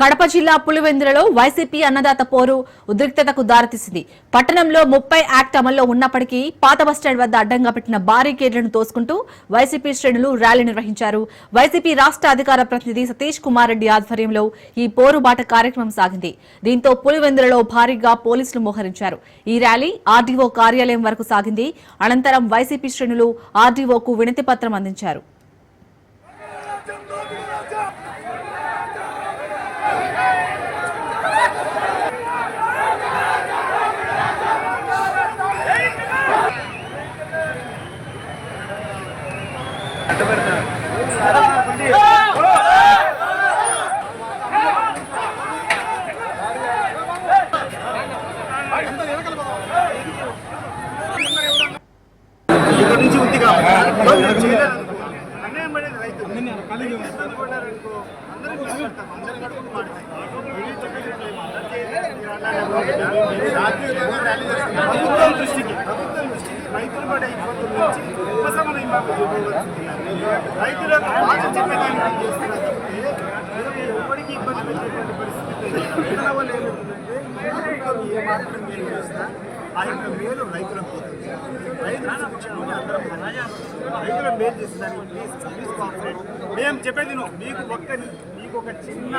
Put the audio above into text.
కడప జిల్లా పులివెందులలో వైసీపీ అన్నదాత పోరు ఉద్రిక్తతకు దారితీసింది. పట్టణంలో ముప్పై యాక్ట్ అమల్లో ఉన్నప్పటికీ పాత బస్టాండ్ వద్ద అడ్డంగా పెట్టిన బారికేడ్లను తోసుకుంటూ వైసీపీ శ్రేణులు ర్యాలీ నిర్వహించారు. వైసీపీ రాష్ట్ర అధికార ప్రతినిధి సతీష్ కుమార్ రెడ్డి ఆధ్వర్యంలో ఈ పోరుబాట కార్యక్రమం సాగింది. దీంతో పులివెందులలో భారీగా పోలీసులు మోహరించారు. ఈ ర్యాలీ ఆర్డీఓ కార్యాలయం వరకు సాగింది. అనంతరం వైసీపీ శ్రేణులు ఆర్డీఓకు వినతి పత్రం అందించారు. ప్రభుత్వం దృష్టికి ప్రభుత్వం దృష్టికి రైతులు పడే ఇబ్బందుల నుంచి ఉపశమనం ఇవ్వాలి రైతులకు బాధ చెప్పేదానికి ఏం చేస్తున్నారు. తప్పితే ఇబ్బంది పెట్టేటువంటి పరిస్థితి లేదు. ఏ మేలు చేసినా ఆ యొక్క మేలు రైతులకు పోతుంది. రైతుల అందరం రైతుల మేలు చేసేదానికి ప్లీజ్ ప్లీజ్ కోఆపరేట్ మేము చెప్పేది నువ్వు మీకు ఒక్క మీకు ఒక చిన్న